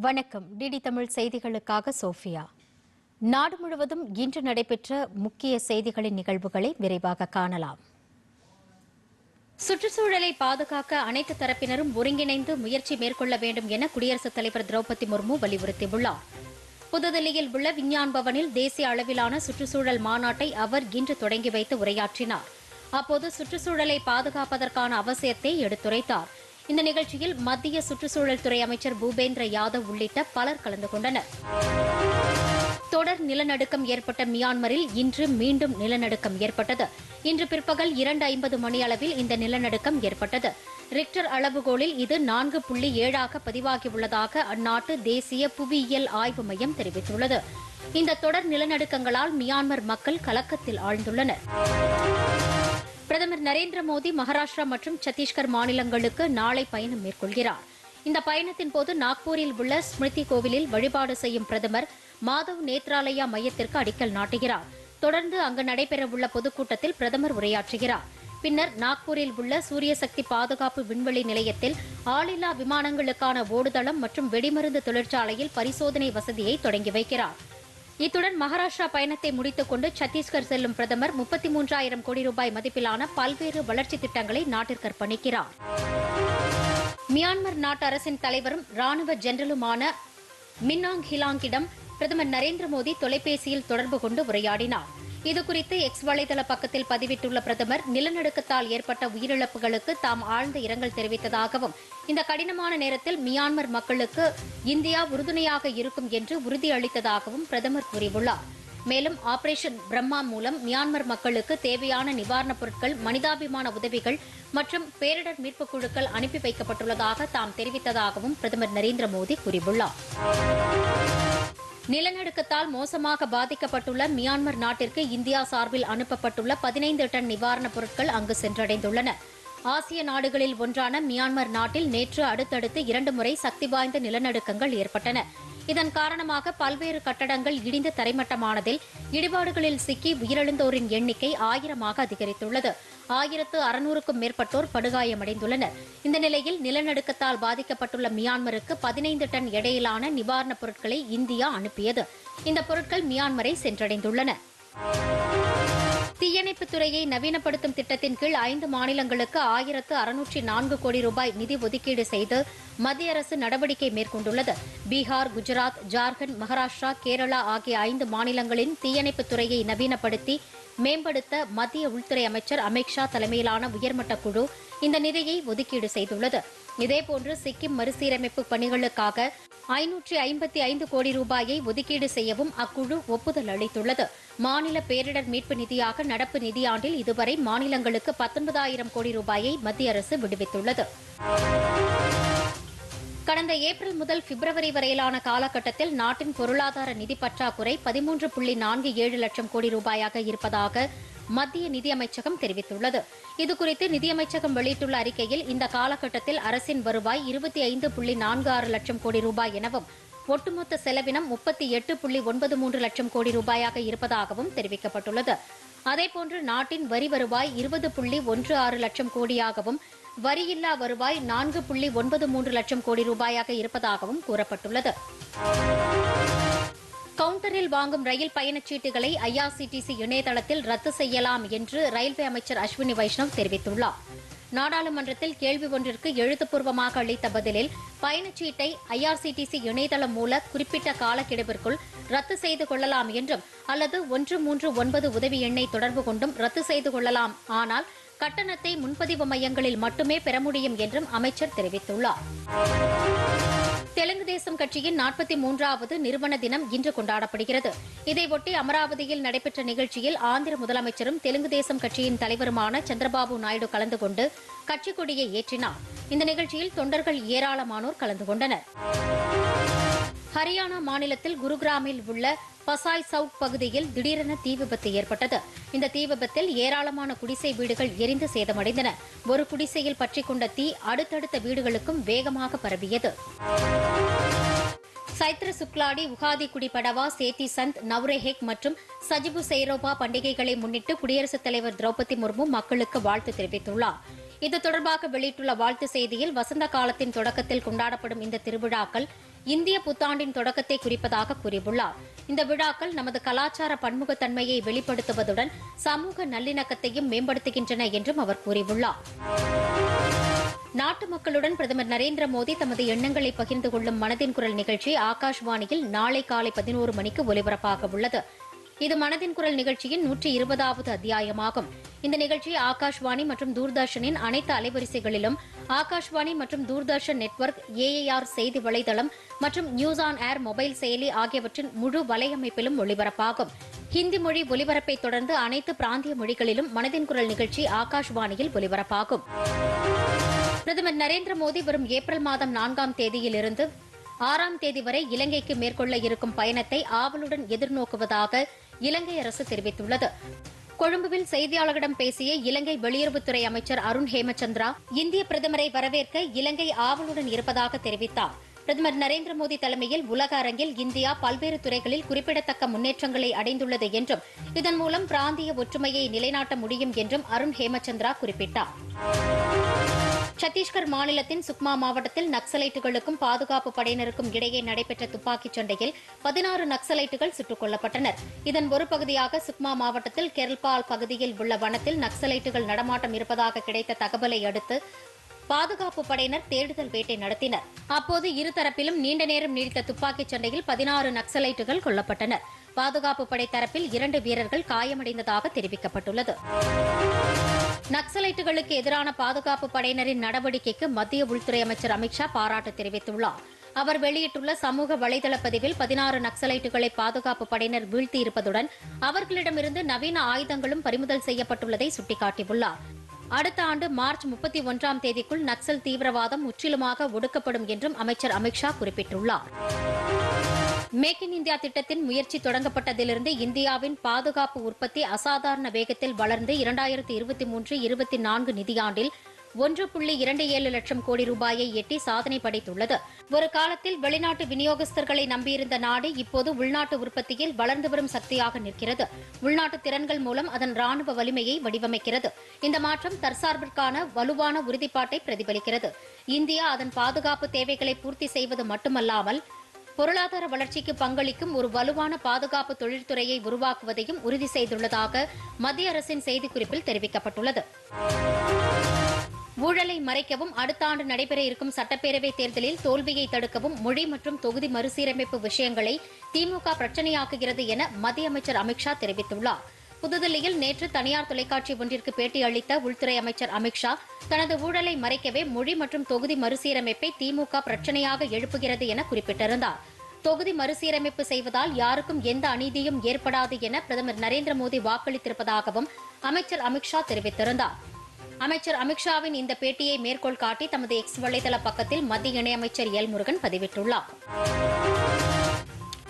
வணக்கம். டிடி தமிழ் செய்திகளுக்காக சோஃபியா. நாடு முழுவதும் இன்று நடைபெற்ற முக்கிய செய்திகளின் நிகழ்வுகளை விரைவாக காணலாம். சுற்றுச்சூழலை பாதுகாக்க அனைத்து தரப்பினரும் ஒருங்கிணைந்து முயற்சி மேற்கொள்ள வேண்டும் என குடியரசுத் தலைவர் திரௌபதி முர்மு வலியுறுத்தியுள்ளார். புதுதில்லியில் உள்ள விஞ்ஞான் பவனில் தேசிய அளவிலான சுற்றுச்சூழல் மாநாட்டை அவர் இன்று தொடங்கி வைத்து உரையாற்றினார். அப்போது சுற்றுச்சூழலை பாதுகாப்பதற்கான அவசியத்தை எடுத்துரைத்தார். இந்த நிகழ்ச்சியில் மத்திய சுற்றுச்சூழல் துறை அமைச்சர் பூபேந்திர யாதவ் உள்ளிட்ட பலர் கலந்து கொண்டனர். தொடர் நிலநடுக்கம் ஏற்பட்ட மியான்மரில் இன்று மீண்டும் நிலநடுக்கம் ஏற்பட்டது. இன்று பிற்பகல் இரண்டு ஐம்பது மணி அளவில் இந்த நிலநடுக்கம் ஏற்பட்டது. ரிக்டர் அளவுகோலில் இது நான்கு புள்ளி ஏழாக பதிவாகியுள்ளதாக அந்நாட்டு தேசிய புவியியல் ஆய்வு மையம் தெரிவித்துள்ளது. இந்த தொடர் நிலநடுக்கங்களால் மியான்மர் மக்கள் கலக்கத்தில் ஆழ்ந்துள்ளனர். பிரதமர் நரேந்திர மோடி மகாராஷ்டிரா மற்றும் சத்தீஸ்கர் மாநிலங்களுக்கு நாளை பயணம் மேற்கொள்கிறார். இந்த பயணத்தின் போது நாக்பூரில் உள்ள ஸ்மிருதி கோவிலில் வழிபாடு செய்யும் பிரதமர் மாதவ் நேத்ராலயா மையத்திற்கு அடிக்கல் நாட்டுகிறார். தொடர்ந்து அங்கு நடைபெறவுள்ள பொதுக்கூட்டத்தில் பிரதமர் உரையாற்றுகிறார். பின்னர் நாக்பூரில் உள்ள சூரிய சக்தி பாதுகாப்பு விண்வெளி நிலையத்தில் ஆளில்லா விமானங்களுக்கான ஓடுதளம் மற்றும் வெடிமருந்து தொழிற்சாலையில் பரிசோதனை வசதியை தொடங்கி வைக்கிறார். இத்துடன் மகாராஷ்டிரா பயணத்தை முடித்துக் கொண்டு சத்தீஸ்கர் செல்லும் பிரதமர் முப்பத்தி மூன்றாயிரம் கோடி ரூபாய் மதிப்பிலான பல்வேறு வளர்ச்சித் திட்டங்களை நாட்டிற்கு அர்ப்பணிக்கிறார். மியான்மர் நாட்டு அரசின் தலைவரும் ராணுவ ஜெனரலுமான மின்னாங் ஹிலாங்கிடம் பிரதமர் நரேந்திர மோடி தொலைபேசியில் தொடர்பு கொண்டு உரையாடினார். இதுகுறித்து எக்ஸ் வலைதள பக்கத்தில் பதிவிட்டுள்ள பிரதமர் நிலநடுக்கத்தால் ஏற்பட்ட உயிரிழப்புகளுக்கு தாம் ஆழ்ந்த இரங்கல் தெரிவித்ததாகவும் இந்த கடினமான நேரத்தில் மியான்மர் மக்களுக்கு இந்தியா உறுதுணையாக இருக்கும் என்று உறுதியளித்ததாகவும் பிரதமர் கூறியுள்ளார். மேலும் ஆபரேஷன் பிரம்மா மூலம் மியான்மர் மக்களுக்கு தேவையான நிவாரணப் பொருட்கள் மனிதாபிமான உதவிகள் மற்றும் பேரிடர் மீட்புக் குழுக்கள் அனுப்பி வைக்கப்பட்டுள்ளதாக தாம் தெரிவித்ததாகவும் பிரதமர் நரேந்திர மோடி கூறியுள்ளார். நிலநடுக்கத்தால் மோசமாக பாதிக்கப்பட்டுள்ள மியான்மர் நாட்டிற்கு இந்தியா சார்பில் அனுப்பப்பட்டுள்ள பதினைந்து டன் நிவாரணப் பொருட்கள் அங்கு சென்றடைந்துள்ளன. ஆசிய நாடுகளில் ஒன்றான மியான்மர் நாட்டில் நேற்று அடுத்தடுத்து இரண்டு முறை சக்தி வாய்ந்த நிலநடுக்கங்கள் ஏற்பட்டன. இதன் காரணமாக பல்வேறு கட்டடங்கள் இடிந்து தரைமட்டமானதில் இடிபாடுகளில் சிக்கி உயிரிழந்தோரின் எண்ணிக்கை ஆயிரமாக அதிகரித்துள்ளது. ஆயிரத்து அறுநூறுக்கும் மேற்பட்டோர் படுகாயமடைந்துள்ளனர். இந்த நிலையில் நிலநடுக்கத்தால் பாதிக்கப்பட்டுள்ள மியான்மருக்கு பதினைந்து டன் எடையிலான நிவாரணப் பொருட்களை இந்தியா அனுப்பியது. இந்த பொருட்கள் மியான்மரை சென்றடைந்துள்ளன. துறையை நவீனப்படுத்தும் திட்டத்தின் கீழ் ஐந்து மாநிலங்களுக்கு ஆயிரத்து அறுநூற்றி நான்கு கோடி ரூபாய் நிதி ஒதுக்கீடு செய்து மத்திய அரசு நடவடிக்கை மேற்கொண்டுள்ளது. பீகார் குஜராத் ஜார்க்கண்ட் மகாராஷ்டிரா கேரளா ஆகிய ஐந்து மாநிலங்களின் தீயணைப்புத் துறையை நவீனப்படுத்தி மேம்படுத்த மத்திய உள்துறை அமைச்சர் அமித்ஷா தலைமையிலான உயர்மட்ட குழு இந்த நிதியை ஒதுக்கீடு செய்துள்ளது. இதேபோன்று சிக்கிம் மறுசீரமைப்பு பணிகளுக்காக ஐநூற்றி ஐம்பத்தி ஐந்து கோடி ரூபாயை ஒதுக்கீடு செய்யவும் அக்குழு ஒப்புதல் அளித்துள்ளது. மாநில பேரிடர் மீட்பு நிதியாக நடப்பு நிதியாண்டில் இதுவரை மாநிலங்களுக்கு பத்தொன்பதாயிரம் கோடி ரூபாயை மத்திய அரசு விடுவித்துள்ளது. கடந்த ஏப்ரல் முதல் பிப்ரவரி வரையிலான காலகட்டத்தில் நாட்டின் பொருளாதார நிதி பற்றாக்குறை பதிமூன்று புள்ளி நான்கு ஏழு லட்சம் கோடி ரூபாயாக இருப்பதாக மத்திய நிதியமைச்சகம் தெரிவித்துள்ளது. இதுகுறித்து நிதியமைச்சகம் வெளியிட்டுள்ள அறிக்கையில் இந்த காலகட்டத்தில் அரசின் வருவாய் இருபத்தி ஐந்து புள்ளி நான்கு ஆறு லட்சம் கோடி ரூபாய் எனவும் ஒட்டுமொத்த செலவினம் முப்பத்தி எட்டு புள்ளி ஒன்பது மூன்று லட்சம் கோடி ரூபாயாக இருப்பதாகவும் தெரிவிக்கப்பட்டுள்ளது. அதேபோன்று நாட்டின் வரி வருவாய் இருபது புள்ளி ஒன்று ஆறு லட்சம் கோடியாகவும் வரியில்லா வருவாய் நான்கு புள்ளி ஒன்பது மூன்று லட்சம் கோடி ரூபாயாக இருப்பதாகவும் கூறப்பட்டுள்ளது. கவுண்டரில் வாங்கும் ரயில் பயணச்சீட்டுகளை ஐஆர்சிடிசி இணையதளத்தில் ரத்து செய்யலாம் என்று ரயில்வே அமைச்சர் அஸ்வினி வைஷ்ணவ் தெரிவித்துள்ளார். நாடாளுமன்றத்தில் கேள்வி ஒன்றிற்கு எழுத்துப்பூர்வமாக அளித்த பதிலில் பயணச்சீட்டை ஐஆர்சிடிசி இணையதளம் மூல குறிப்பிட்ட காலக்கெடுவிற்குள் ரத்து செய்து கொள்ளலாம் என்றும் அல்லது ஒன்று மூன்று ஒன்பது உதவி எண்ணை தொடர்பு கொண்டும் ரத்து செய்து கொள்ளலாம். ஆனால் கட்டணத்தை முன்பதிவு மையங்களில் மட்டுமே பெற முடியும் என்றும் அமைச்சர் தெரிவித்துள்ளார். தெலுங்கு தேசம் கட்சியின் நாற்பத்தி மூன்றாவது நிறுவன தினம் இன்று கொண்டாடப்படுகிறது. இதையொட்டி அமராவதியில் நடைபெற்ற நிகழ்ச்சியில் ஆந்திர முதலமைச்சரும் தெலுங்கு தேசம் கட்சியின் தலைவருமான சந்திரபாபு நாயுடு கலந்து கொண்டு கட்சிக் கொடியை ஏற்றினார். இந்த நிகழ்ச்சியில் தொண்டர்கள் ஏராளமானோர் கலந்து கொண்டனர். ஹரியானா மாநிலத்தில் குருகிராமில் உள்ள பசாய் சவுக் பகுதியில் திடீரென தீ விபத்து ஏற்பட்டது. இந்த தீ விபத்தில் ஏராளமான குடிசை வீடுகள் எரிந்து சேதமடைந்தன. ஒரு குடிசையில் பற்றிக்கொண்ட தீ அடுத்தடுத்த வீடுகளுக்கும் வேகமாக பரவியது. சைத்ர சுக்லாடி உகாதி குடிபடவா சேத்தி சந்த் நவ்ரேஹெக் மற்றும் சஜிபு செய்ரோபா பண்டிகைகளை முன்னிட்டு குடியரசுத் தலைவர் திரௌபதி முர்மு மக்களுக்கு வாழ்த்து தெரிவித்துள்ளார். இது தொடர்பாக வெளியிட்டுள்ள வாழ்த்து செய்தியில் வசந்த காலத்தின் தொடக்கத்தில் கொண்டாடப்படும் இந்த திருவிழாக்கள் இந்திய புத்தாண்டின் தொடக்கத்தை குறிப்பதாக கூறியுள்ளார். இந்த விழாக்கள் நமது கலாச்சார பன்முகத்தன்மையை வெளிப்படுத்துவதுடன் சமூக நல்லிணக்கத்தையும் மேம்படுத்துகின்றன என்றும் அவர் கூறியுள்ளார். நாட்டு மக்களுடன் பிரதமர் நரேந்திர மோடி தமது எண்ணங்களை பகிர்ந்து கொள்ளும் மனதின் குரல் நிகழ்ச்சி ஆகாஷ்வாணியில் நாளை காலை பதினோரு மணிக்கு ஒலிபரப்பாக உள்ளது. இது மனதின் குரல் நிகழ்ச்சியின் நூற்றி இருபதாவது அத்தியாயமாகும். இந்த நிகழ்ச்சி ஆகாஷ்வாணி மற்றும் தூர்தர்ஷனின் அனைத்து அலைவரிசைகளிலும் ஆகாஷ்வாணி மற்றும் தூர்தர்ஷன் நெட்வொர்க் ஏஏஆர் செய்தி வலைதளம் மற்றும் நியூஸ் ஆன் ஏர் மொபைல் செயலி ஆகியவற்றின் முழு வலையமைப்பிலும் ஒளிபரப்பாகும். ஹிந்தி மொழி ஒலிபரப்பை தொடர்ந்து அனைத்து பிராந்திய மொழிகளிலும் மனதின் குரல் நிகழ்ச்சி ஆகாஷ்வாணியில் ஒலிபரப்பாகும். பிரதமர் நரேந்திர மோடி வரும் ஏப்ரல் மாதம் நான்காம் தேதியிலிருந்து ஆறாம் தேதி வரை இலங்கைக்கு மேற்கொள்ள இருக்கும் பயணத்தை ஆவலுடன் எதிர்நோக்குவதாக இலங்கை அரசு தெரிவித்துள்ளது. கொழும்புவில் செய்தியாளர்களிடம் பேசிய இலங்கை வெளியுறவுத்துறை அமைச்சர் அருண் ஹேமச்சந்திரா இந்திய பிரதமரை வரவேற்க இலங்கை ஆவலுடன் இருப்பதாக தெரிவித்தார். பிரதமர் நரேந்திர மோடி தலைமையில் உலக அரங்கில் இந்தியா பல்வேறு துறைகளில் குறிப்பிடத்தக்க முன்னேற்றங்களை அடைந்துள்ளது என்றும் இதன் மூலம் பிராந்திய ஒற்றுமையை நிலைநாட்ட முடியும் என்றும் அருண் ஹேமச்சந்திரா குறிப்பிட்டார். சத்தீஸ்கர் மாநிலத்தின் சுக்மா மாவட்டத்தில் நக்சலைட்டுகளுக்கும் பாதுகாப்பு படையினருக்கும் இடையே நடைபெற்ற துப்பாக்கிச் சண்டையில் பதினாறு நக்சலைட்டுகள் சுட்டுக் கொல்லப்பட்டனர். இதன் ஒரு பகுதியாக சுக்மா மாவட்டத்தில் கெர்ல்பால் பகுதியில் உள்ள வனத்தில் நக்சலைட்டுகள் நடமாட்டம் இருப்பதாக கிடைத்த தகவலை அடுத்து பாதுகாப்பு படையினர் தேடுதல் வேட்டை நடத்தினர். அப்போது இருதரப்பிலும் நீண்ட நேரம் நீடித்த துப்பாக்கிச் சண்டையில் பதினாறு நக்சலைட்டுகள் கொல்லப்பட்டனர். பாதுகாப்பு படை தரப்பில் இரண்டு வீரர்கள் காயமடைந்ததாக தெரிவிக்கப்பட்டுள்ளது. நக்சலைட்டுகளுக்கு எதிரான பாதுகாப்பு படையினரின் நடவடிக்கைக்கு மத்திய உள்துறை அமைச்சர் அமித்ஷா பாராட்டு தெரிவித்துள்ளார். அவர் வெளியிட்டுள்ள சமூக வலைதள பதிவில் பதினாறு நக்சலைட்டுகளை பாதுகாப்பு படையினர் வீழ்த்தியிருப்பதுடன் அவர்களிடமிருந்து நவீன ஆயுதங்களும் பறிமுதல் செய்யப்பட்டுள்ளதை சுட்டிக்காட்டியுள்ளார். அடுத்த ஆண்டு மார்ச் முப்பத்தி ஒன்றாம் தேதிக்குள் நக்சல் தீவிரவாதம் முற்றிலுமாக ஒடுக்கப்படும் என்றும் அமைச்சர் அமித்ஷா குறிப்பிட்டுள்ளார். மேக் இன் இந்தியா திட்டத்தின் முயற்சி தொடங்கப்பட்டதிலிருந்து இந்தியாவின் பாதுகாப்பு உற்பத்தி அசாதாரண வேகத்தில் வளர்ந்து இரண்டாயிரத்தி இருபத்தி மூன்று இருபத்தி நான்கு நிதியாண்டில் ஒன்று புள்ளி இரண்டு ஏழு லட்சம் கோடி ரூபாயை எட்டி சாதனை படைத்துள்ளது. ஒரு காலத்தில் வெளிநாட்டு விநியோகஸ்தர்களை நம்பியிருந்த நாடு இப்போது உள்நாட்டு உற்பத்தியில் வளர்ந்து வரும் சக்தியாக நிற்கிறது. உள்நாட்டு திறன்கள் மூலம் அதன் ராணுவ வலிமையை வடிவமைக்கிறது. இந்த மாற்றம் தற்சார்பிற்கான வலுவான உறுதிப்பாட்டை பிரதிபலிக்கிறது. இந்தியா அதன் பாதுகாப்பு தேவைகளை பூர்த்தி செய்வது மட்டுமல்லாமல் பொருளாதார வளர்ச்சிக்கு பங்களிக்கும் ஒரு வலுவான பாதுகாப்பு தொழில்துறையை உருவாக்குவதையும் உறுதி செய்துள்ளதாக மத்திய அரசின் செய்திக்குறிப்பில் தெரிவிக்கப்பட்டுள்ளது. ஊழலை மறைக்கவும் அடுத்த ஆண்டு நடைபெற இருக்கும் சட்டப்பேரவைத் தேர்தலில் தோல்வியை தடுக்கவும் மொழி மற்றும் தொகுதி மறுசீரமைப்பு விஷயங்களை திமுக பிரச்சனையாக்குகிறது என மத்திய அமைச்சர் அமித்ஷா தெரிவித்துள்ளார். புதுதில்லியில் நேற்று தனியார் தொலைக்காட்சி ஒன்றிற்கு பேட்டியளித்த உள்துறை அமைச்சர் அமித்ஷா தனது ஊழலை மறைக்கவே மொழி மற்றும் தொகுதி மறுசீரமைப்பை திமுக பிரச்சனையாக எழுப்புகிறது என குறிப்பிட்டிருந்தார். தொகுதி மறுசீரமைப்பு செய்வதால் யாருக்கும் எந்த அநீதியும் ஏற்படாது என பிரதமர் நரேந்திர மோடி வாக்களித்திருப்பதாகவும் அமைச்சர் அமித்ஷா தெரிவித்திருந்தார். அமைச்சர் அமித்ஷாவின் இந்த பேட்டியை மேற்கோள் காட்டி தமது எக்ஸ் வலைதள பக்கத்தில் மத்திய இணையமைச்சர் எல் முருகன் பதிவிட்டுள்ளார்.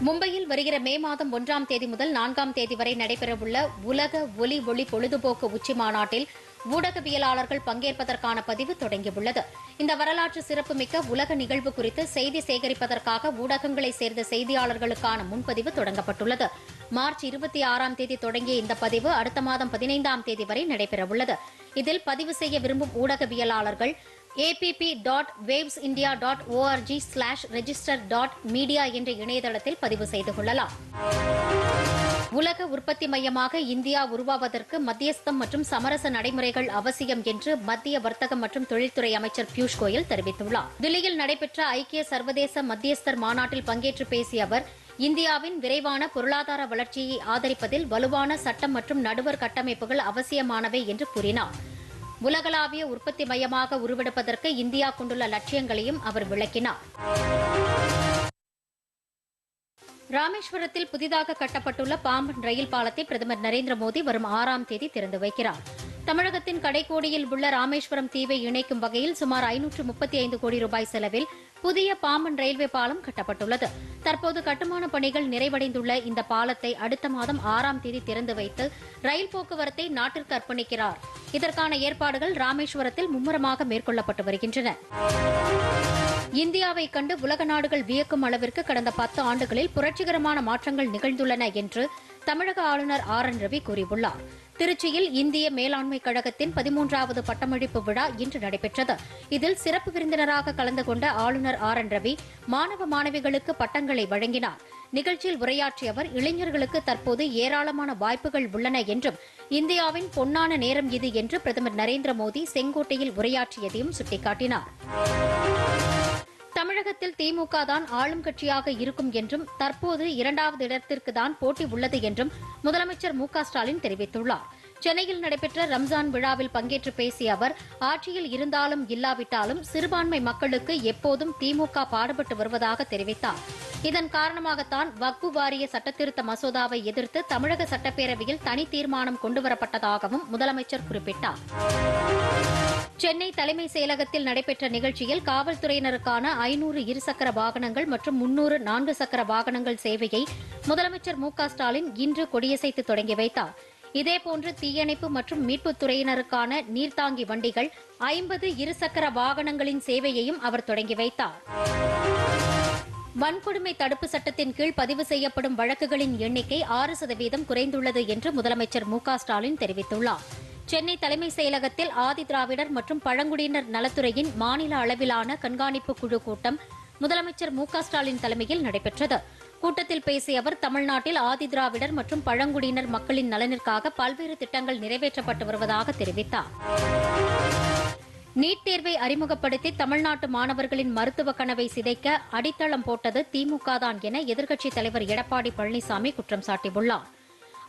மும்பையில் வருகிற மே மாதம் ஒன்றாம் தேதி முதல் நான்காம் தேதி வரை நடைபெறவுள்ள உலக ஒலி ஒளி பொழுதுபோக்கு உச்சி மாநாட்டில் ஊடகவியலாளர்கள் பங்கேற்பதற்கான பதிவு தொடங்கியுள்ளது. இந்த வரலாற்று சிறப்புமிக்க உலக நிகழ்வு குறித்து செய்தி சேகரிப்பதற்காக ஊடகங்களை சேர்ந்த செய்தியாளர்களுக்கான முன்பதிவு தொடங்கப்பட்டுள்ளது. மார்ச் இருபத்தி ஆறாம் தேதி தொடங்கிய இந்த பதிவு அடுத்த மாதம் பதினைந்தாம் தேதி வரை நடைபெறவுள்ளது. இதில் பதிவு செய்ய விரும்பும் ஊடகவியலாளர்கள் ABP dot waves India dot ORG slash register dot media என்ற இணையதளத்தில் பதிவு செய்து கொள்ளலாம். உலக உற்பத்தி மையமாக இந்தியா உருவாவதற்கு மத்தியஸ்தம் மற்றும் சமரச நடைமுறைகள் அவசியம் என்று மத்திய வர்த்தகம் மற்றும் தொழில்துறை அமைச்சர் பியூஷ் கோயல் தெரிவித்துள்ளார். தில்லியில் நடைபெற்ற ஐக்கிய சர்வதேச மத்தியஸ்தர் மாநாட்டில் பங்கேற்று பேசிய அவர் இந்தியாவின் விரைவான பொருளாதார வளர்ச்சியை ஆதரிப்பதில் வலுவான சட்டம் மற்றும் நடுவர் கட்டமைப்புகள் அவசியமானவை என்று கூறினார். உலகளாவிய உற்பத்தி மையமாக உருவெடுப்பதற்கு இந்தியா கொண்டுள்ள லட்சியங்களையும் அவர் விளக்கினார். ராமேஸ்வரத்தில் புதிதாக கட்டப்பட்டுள்ள பாம்பன் ரயில் பாலத்தை பிரதமர் நரேந்திர மோடி வரும் ஆறாம் தேதி திறந்து வைக்கிறார். தமிழகத்தின் கடைக்கோடியில் உள்ள ராமேஸ்வரம் தீவை இணைக்கும் வகையில் சுமார் ஐநூற்று முப்பத்தி ஐந்து கோடி ரூபாய் செலவில் புதிய பாம்பன் ரயில்வே பாலம் கட்டப்பட்டுள்ளது. தற்போது கட்டுமான பணிகள் நிறைவடைந்துள்ள இந்த பாலத்தை அடுத்த மாதம் ஆறாம் தேதி திறந்து வைத்து ரயில் போக்குவரத்தை நாட்டிற்கு அர்ப்பணிக்கிறார். இதற்கான ஏற்பாடுகள் ராமேஸ்வரத்தில் மும்முரமாக மேற்கொள்ளப்பட்டு வருகின்றன. இந்தியாவை கண்டு உலக நாடுகள் வியக்கும் அளவிற்கு கடந்த பத்து ஆண்டுகளில் புரட்சிகரமான மாற்றங்கள் நிகழ்ந்துள்ளன என்று தமிழக ஆளுநர் ஆர் என் ரவி கூறியுள்ளார். திருச்சியில் இந்திய மேலாண்மை கழகத்தின் பதிமூன்றாவது பட்டமளிப்பு விழா இன்று நடைபெற்றது. இதில் சிறப்பு விருந்தினராக கலந்து கொண்ட ஆளுநர் ஆர் என் ரவி மாணவ மாணவிகளுக்கு பட்டங்களை வழங்கினார். நிகழ்ச்சியில் உரையாற்றிய அவர் இளைஞர்களுக்கு தற்போது ஏராளமான வாய்ப்புகள் உள்ளன என்றும் இந்தியாவின் பொன்னான நேரம் இது என்று பிரதமர் நரேந்திர மோடி செங்கோட்டையில் உரையாற்றியதையும் சுட்டிக்காட்டினார். தமிழகத்தில் திமுக தான் ஆளும் கட்சியாக இருக்கும் என்றும் தற்போது இரண்டாவது இடத்திற்கு தான் போட்டி உள்ளது என்றும் முதலமைச்சர் மு க ஸ்டாலின் தெரிவித்துள்ளார். சென்னையில் நடைபெற்ற ரம்ஜான் விழாவில் பங்கேற்று பேசிய அவர் ஆட்சியில் இருந்தாலும் இல்லாவிட்டாலும் சிறுபான்மை மக்களுக்கு எப்போதும் திமுக பாடுபட்டு வருவதாக தெரிவித்தார். இதன் காரணமாகத்தான் வக்பு வாரிய சட்டத்திருத்த மசோதாவை எதிர்த்து தமிழக சட்டப்பேரவையில் தனி தீர்மானம் கொண்டுவரப்பட்டதாகவும் முதலமைச்சர் குறிப்பிட்டார். சென்னை தலைமை செயலகத்தில் நடைபெற்ற நிகழ்ச்சியில் காவல்துறையினருக்கான ஐநூறு இருசக்கர வாகனங்கள் மற்றும் முன்னூறு நான்கு சக்கர வாகனங்கள் சேவையை முதலமைச்சர் மு க ஸ்டாலின் இன்று கொடியசைத்து தொடங்கி வைத்தார். இதேபோன்று தீயணைப்பு மற்றும் மீட்புத் துறையினருக்கான நீர்த்தாங்கி வண்டிகள் ஐம்பது இருசக்கர வாகனங்களின் சேவையையும் அவர் தொடங்கி வைத்தார். வன்கொடுமை தடுப்பு சட்டத்தின் கீழ் பதிவு செய்யப்படும் வழக்குகளின் எண்ணிக்கை ஆறு சதவீதம் குறைந்துள்ளது என்று முதலமைச்சர் மு ஸ்டாலின் தெரிவித்துள்ளார். சென்னை தலைமை செயலகத்தில் ஆதி திராவிடர் மற்றும் பழங்குடியினர் நலத்துறையின் மாநில அளவிலான கண்காணிப்பு குழு கூட்டம் முதலமைச்சர் மு ஸ்டாலின் தலைமையில் நடைபெற்றது. கூட்டத்தில் பேசிய அவர் தமிழ்நாட்டில் ஆதி திராவிடர் மற்றும் பழங்குடியினர் மக்களின் நலனிற்காக பல்வேறு திட்டங்கள் நிறைவேற்றப்பட்டு வருவதாக தெரிவித்தார். நீட் தேர்வை அறிமுகப்படுத்தி தமிழ்நாட்டு மாணவர்களின் மருத்துவ கனவை சிதைக்க அடித்தளம் போட்டது திமுக தான் என எதிர்க்கட்சித் தலைவர் எடப்பாடி பழனிசாமி குற்றம் சாட்டியுள்ளார்.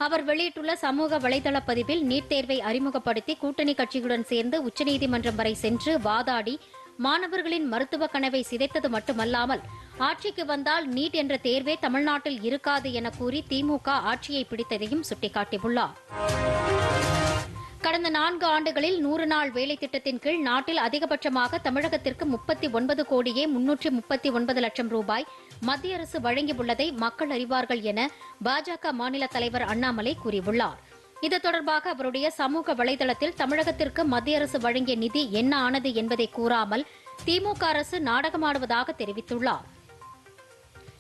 அவர் வெளியிட்டுள்ள சமூக வலைதள பதிவில் நீட் தேர்வை அறிமுகப்படுத்தி கூட்டணி கட்சிகளுடன் சேர்ந்து உச்சநீதிமன்றம் வரை சென்று வாதாடி மாணவர்களின் மருத்துவ கனவை சிதைத்தது மட்டுமல்லாமல் ஆட்சிக்கு வந்தால் நீட் என்ற தேர்வே தமிழ்நாட்டில் இருக்காது என கூறி திமுக ஆட்சியை பிடித்ததையும் சுட்டிக்காட்டியுள்ளார். கடந்த நான்கு ஆண்டுகளில் நூறு நாள் வேலை திட்டத்தின் கீழ் நாட்டில் அதிகபட்சமாக தமிழகத்திற்கு முப்பத்தி ஒன்பது கோடியே முன்னூற்றி முப்பத்தி ஒன்பது லட்சம் ரூபாய் மத்திய அரசு வழங்கியுள்ளதை மக்கள் அறிவார்கள் என பாஜக மாநில தலைவர் அண்ணாமலை கூறியுள்ளார். இது தொடர்பாக அவருடைய சமூக வலைதளத்தில் தமிழகத்திற்கு மத்திய அரசு வழங்கிய நிதி என்ன ஆனது என்பதை கூறாமல் திமுக அரசு நாடகமாடுவதாக தெரிவித்துள்ளார்.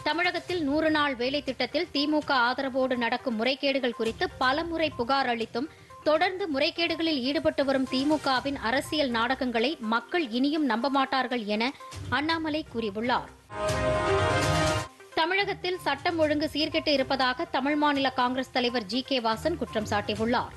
தமிழகத்தில் நூறு நாள் வேலை திட்டத்தில் திமுக ஆதரவோடு நடக்கும் முறைகேடுகள் குறித்து பலமுறை புகார் அளித்தும் தொடர்ந்து முறைகேடுகளில் ஈடுபட்டு வரும் திமுகவின் அரசியல் நாடகங்களை மக்கள் இனியும் நம்ப மாட்டார்கள் என அண்ணாமலை கூறியுள்ளார். தமிழகத்தில் சட்டம் ஒழுங்கு சீர்கெட்டு இருப்பதாக தமிழ் மாநில காங்கிரஸ் தலைவர் ஜி. கே. வாசன் குற்றம் சாட்டியுள்ளார்.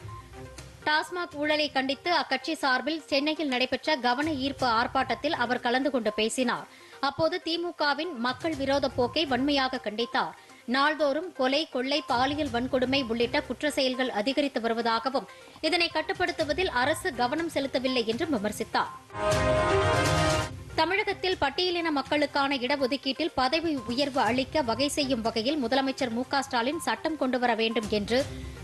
டாஸ்மாக் ஊழலை கண்டித்து அக்கட்சி சார்பில் சென்னையில் நடைபெற்ற கவன ஈர்ப்பு ஆர்ப்பாட்டத்தில் அவர் கலந்து கொண்டு பேசினாா் அப்போது திமுகவின் மக்கள் விரோத போக்கை வன்மையாக கண்டித்தார். நாள்தோறும் கொலை கொள்ளை பாலியல் வன்கொடுமை உள்ளிட்ட குற்ற செயல்கள் அதிகரித்து வருவதாகவும் இதனை கட்டுப்படுத்துவதில் அரசு கவனம் செலுத்தவில்லை என்றும் விமர்சித்தார். தமிழகத்தில் பட்டியலின மக்களுக்கான இடஒதுக்கீட்டில் பதவி உயர்வு அளிக்க வகை செய்யும் வகையில் முதலமைச்சர் மு ஸ்டாலின் சட்டம் கொண்டுவர வேண்டும் என்று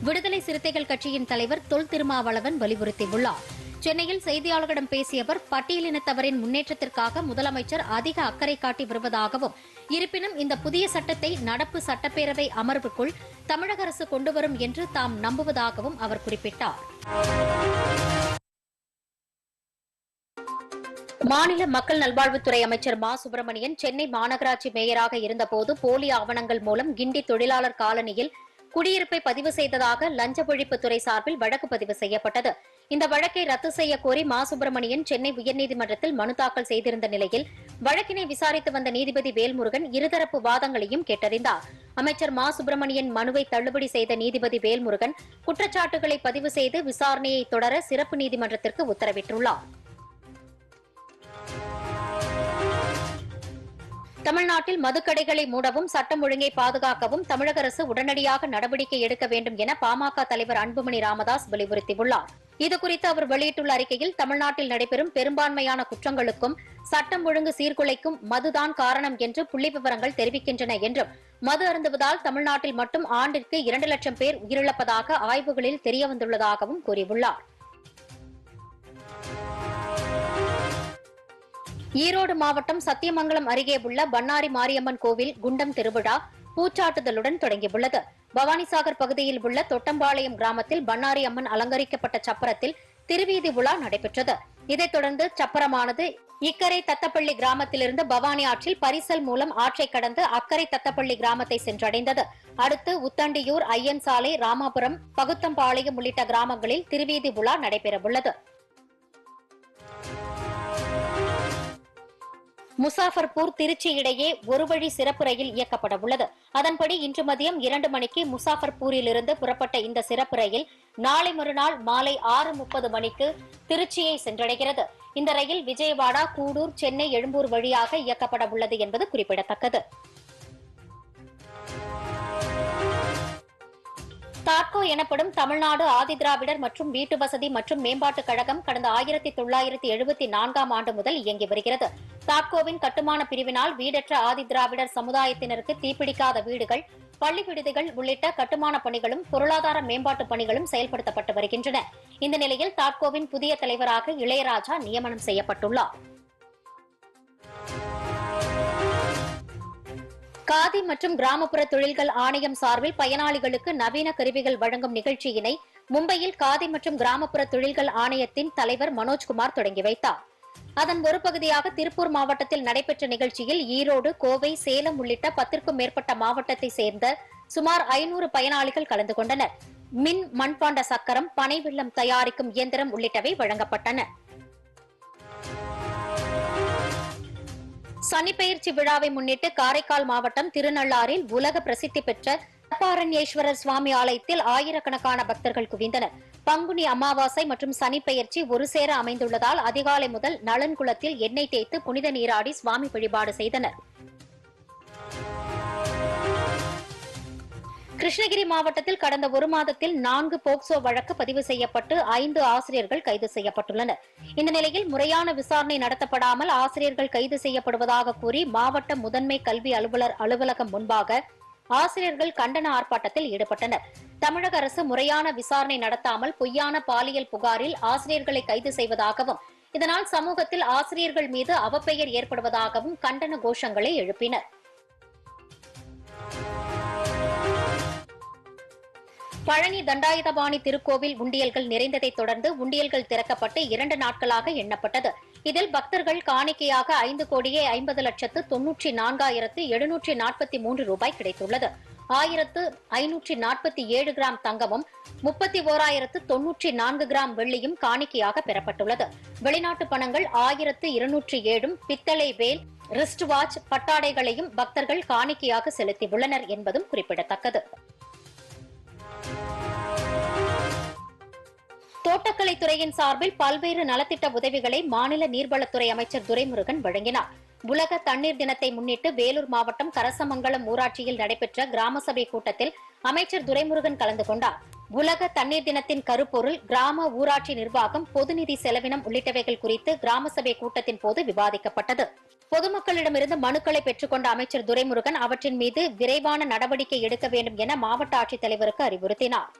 விடுதலை சிறுத்தைகள் கட்சியின் தலைவர் தொல் திருமாவளவன் வலியுறுத்தியுள்ளார். சென்னையில் செய்தியாளர்களிடம் பேசிய அவர் பட்டியலினத்தவரின் முன்னேற்றத்திற்காக முதலமைச்சர் அதிக அக்கறை காட்டி வருவதாகவும் இருப்பினும் இந்த புதிய சட்டத்தை நடப்பு சட்டப்பேரவை அமர்வுக்குள் தமிழக அரசு கொண்டுவரும் என்று தாம் நம்புவதாகவும் அவர் குறிப்பிட்டார். மாநில மக்கள் நல்வாழ்வுத்துறை அமைச்சர் மா. சுப்பிரமணியன் சென்னை மாநகராட்சி மேயராக இருந்தபோது போலி ஆவணங்கள் மூலம் கிண்டி தொழிலாளர் காலனியில் குடியிருப்பை பதிவு செய்ததாக லஞ்ச ஒழிப்புத்துறை சார்பில் வழக்கு பதிவு செய்யப்பட்டது. இந்த வழக்கை ரத்து செய்ய கோரி மா. சுப்பிரமணியன் சென்னை உயர்நீதிமன்றத்தில் மனு தாக்கல் செய்திருந்த நிலையில் வழக்கினை விசாரித்து வந்த நீதிபதி வேல்முருகன் இருதரப்பு வாதங்களையும் கேட்டறிந்தார். அமைச்சர் மா. சுப்பிரமணியன் மனுவை தள்ளுபடி செய்த நீதிபதி வேல்முருகன் குற்றச்சாட்டுகளை பதிவு செய்து விசாரணையை தொடர சிறப்பு நீதிமன்றத்திற்கு உத்தரவிட்டுள்ளார். தமிழ்நாட்டில் மதுக்கடைகளை மூடவும் சட்டம் ஒழுங்கை பாதுகாக்கவும் தமிழக அரசு உடனடியாக நடவடிக்கை எடுக்க வேண்டும் என பாமக தலைவர் அன்புமணி ராமதாஸ் வலியுறுத்தியுள்ளார். இதுகுறித்து அவர் வெளியிட்டுள்ள அறிக்கையில் தமிழ்நாட்டில் நடைபெறும் பெரும்பான்மையான குற்றங்களுக்கும் சட்டம் ஒழுங்கு சீர்குலைக்கும் மதுதான் காரணம் என்று புள்ளி விவரங்கள் தெரிவிக்கின்றன என்றும் மது அருந்துவதால் தமிழ்நாட்டில் மட்டும் ஆண்டிற்கு இரண்டு லட்சம் பேர் உயிரிழப்பதாக ஆய்வுகளில் தெரியவந்துள்ளதாகவும் கூறியுள்ளார். ஈரோடு மாவட்டம் சத்தியமங்கலம் அருகே உள்ள பன்னாரி மாரியம்மன் கோவில் குண்டம் திருவிழா பூச்சாட்டுதலுடன் தொடங்கியுள்ளது. பவானிசாகர் பகுதியில் உள்ள தொட்டம்பாளையம் கிராமத்தில் பன்னாரி அம்மன் அலங்கரிக்கப்பட்ட சப்பரத்தில் திருவீதி உலா நடைபெற்றது. இதைத் தொடர்ந்து சப்பரமானது இக்கரை தத்தப்பள்ளி கிராமத்திலிருந்து பவானி ஆற்றில் பரிசல் மூலம் ஆற்றை கடந்து அக்கரை தத்தப்பள்ளி கிராமத்தை சென்றடைந்தது. அடுத்து உத்தண்டியூர் ஐயன் சாலை ராமாபுரம் பகுத்தம்பாளையம் உள்ளிட்ட கிராமங்களில் திருவீதி உலா நடைபெறவுள்ளது. முசாஃபர்பூர் திருச்சி இடையே ஒரு வழி சிறப்பு ரயில் இயக்கப்பட உள்ளது. அதன்படி இன்று மதியம் இரண்டு மணிக்கு முசாஃபர்பூரிலிருந்து புறப்பட்ட இந்த சிறப்பு ரயில் நாளை மறுநாள் மாலை ஆறு முப்பது மணிக்கு திருச்சியை சென்றடைகிறது. இந்த ரயில் விஜயவாடா கூடூர் சென்னை எழும்பூர் வழியாக இயக்கப்பட உள்ளது என்பது குறிப்பிடத்தக்கது. சாட்கோ எனப்படும் தமிழ்நாடு ஆதிதிராவிடர் மற்றும் வீட்டு வசதி மற்றும் மேம்பாட்டுக் கழகம் கடந்த ஆயிரத்தி தொள்ளாயிரத்தி எழுபத்தி நான்காம் ஆண்டு முதல் இயங்கி வருகிறது. சாட்கோவின் கட்டுமான பிரிவினால் வீடற்ற ஆதிதிராவிடர் சமுதாயத்தினருக்கு தீப்பிடிக்காத வீடுகள் பள்ளி விடுதிகள் உள்ளிட்ட கட்டுமான பணிகளும் பொருளாதார மேம்பாட்டு பணிகளும் செயல்படுத்தப்பட்டு வருகின்றன. இந்த நிலையில் தாட்கோவின் புதிய தலைவராக இளையராஜா நியமனம் செய்யப்பட்டுள்ளார். காதி மற்றும் கிராமப்புற தொழில்கள் ஆணையம் சார்பில் பயனாளிகளுக்கு நவீன கருவிகள் வழங்கும் நிகழ்ச்சியினை மும்பையில் காதி மற்றும் கிராமப்புற தொழில்கள் ஆணையத்தின் தலைவர் மனோஜ்குமார் தொடங்கி வைத்தார். அதன் ஒரு பகுதியாக திருப்பூர் மாவட்டத்தில் நடைபெற்ற நிகழ்ச்சியில் ஈரோடு கோவை சேலம் உள்ளிட்ட பத்திற்கும் மேற்பட்ட மாவட்டத்தை சேர்ந்த சுமார் ஐநூறு பயனாளிகள் கலந்து கொண்டனர். மின் மண்பாண்ட சக்கரம் பனை வெள்ளம் தயாரிக்கும் இயந்திரம் உள்ளிட்டவை வழங்கப்பட்டன. சனிப்பெயர்ச்சி விழாவை முன்னிட்டு காரைக்கால் மாவட்டம் திருநள்ளாறில் உலக பிரசித்தி பெற்ற தப்பாரண்யேஸ்வரர் சுவாமி ஆலயத்தில் ஆயிரக்கணக்கான பக்தர்கள் குவிந்தனர். பங்குனி அமாவாசை மற்றும் சனிப்பெயர்ச்சி ஒரு சேர அமைந்துள்ளதால் அதிகாலை முதல் நலன்குளத்தில் எண்ணெய் தேய்த்து புனித நீராடி சுவாமி வழிபாடு செய்தனர். கிருஷ்ணகிரி மாவட்டத்தில் கடந்த ஒரு மாதத்தில் நான்கு போக்சோ வழக்கு பதிவு செய்யப்பட்டு ஐந்து ஆசிரியர்கள் கைது செய்யப்பட்டுள்ளனர். இந்த நிலையில் முறையான விசாரணை நடத்தப்படாமல் ஆசிரியர்கள் கைது செய்யப்படுவதாக கூறி மாவட்ட முதன்மை கல்வி அலுவலர் அலுவலகம் முன்பாக ஆசிரியர்கள் கண்டன ஆர்ப்பாட்டத்தில் ஈடுபட்டனர். தமிழக அரசு முறையான விசாரணை நடத்தாமல் பொய்யான பாலியல் புகாரில் ஆசிரியர்களை கைது செய்வதாகவும் இதனால் சமூகத்தில் ஆசிரியர்கள் மீது அவப்பெயர் ஏற்படுவதாகவும் கண்டன கோஷங்களை எழுப்பினர். பழனி தண்டாயுதபாணி திருக்கோவில் உண்டியல்கள் நிறைந்ததைத் தொடர்ந்து உண்டியல்கள் திறக்கப்பட்டு இரண்டு நாட்களாக எண்ணப்பட்டது. இதில் பக்தர்கள் காணிக்கையாக ஐந்து கோடியே ஐம்பது லட்சத்து தொன்னூற்றி நான்காயிரத்து எழுநூற்றி நாற்பத்தி மூன்று ரூபாய் கிடைத்துள்ளது. ஆயிரத்து ஐநூற்றி நாற்பத்தி ஏழு கிராம் தங்கமும் முப்பத்தி ஓராயிரத்து தொன்னூற்றி நான்கு கிராம் வெள்ளியும் காணிக்கையாக பெறப்பட்டுள்ளது. வெளிநாட்டு பணங்கள் ஆயிரத்து இருநூற்றி ஏழும் பித்தளை வேல் ரிஸ்ட் வாட்ச் பட்டாடைகளையும் பக்தர்கள் காணிக்கையாக செலுத்தியுள்ளனர் என்பதும் குறிப்பிடத்தக்கது. தோட்டக்கலைத்துறையின் சார்பில் பல்வேறு நலத்திட்ட உதவிகளை மாநில நீர்வளத்துறை அமைச்சர் துரைமுருகன் வழங்கினார். உலக தண்ணீர் தினத்தை முன்னிட்டு வேலூர் மாவட்டம் கரசமங்கலம் ஊராட்சியில் நடைபெற்ற கிராம சபை கூட்டத்தில் அமைச்சர் துரைமுருகன் கலந்து கொண்டார். உலக தண்ணீர் தினத்தின் கருப்பொருள் கிராம ஊராட்சி நிர்வாகம் பொதுநிதி செலவினம் உள்ளிட்டவைகள் குறித்து கிராம சபை கூட்டத்தின் போது விவாதிக்கப்பட்டது. பொதுமக்களிடமிருந்து மனுக்களை பெற்றுக்கொண்ட அமைச்சர் துரைமுருகன் அவற்றின் மீது விரைவான நடவடிக்கை எடுக்க வேண்டும் என மாவட்ட ஆட்சித்தலைவருக்கு அறிவுறுத்தினார்.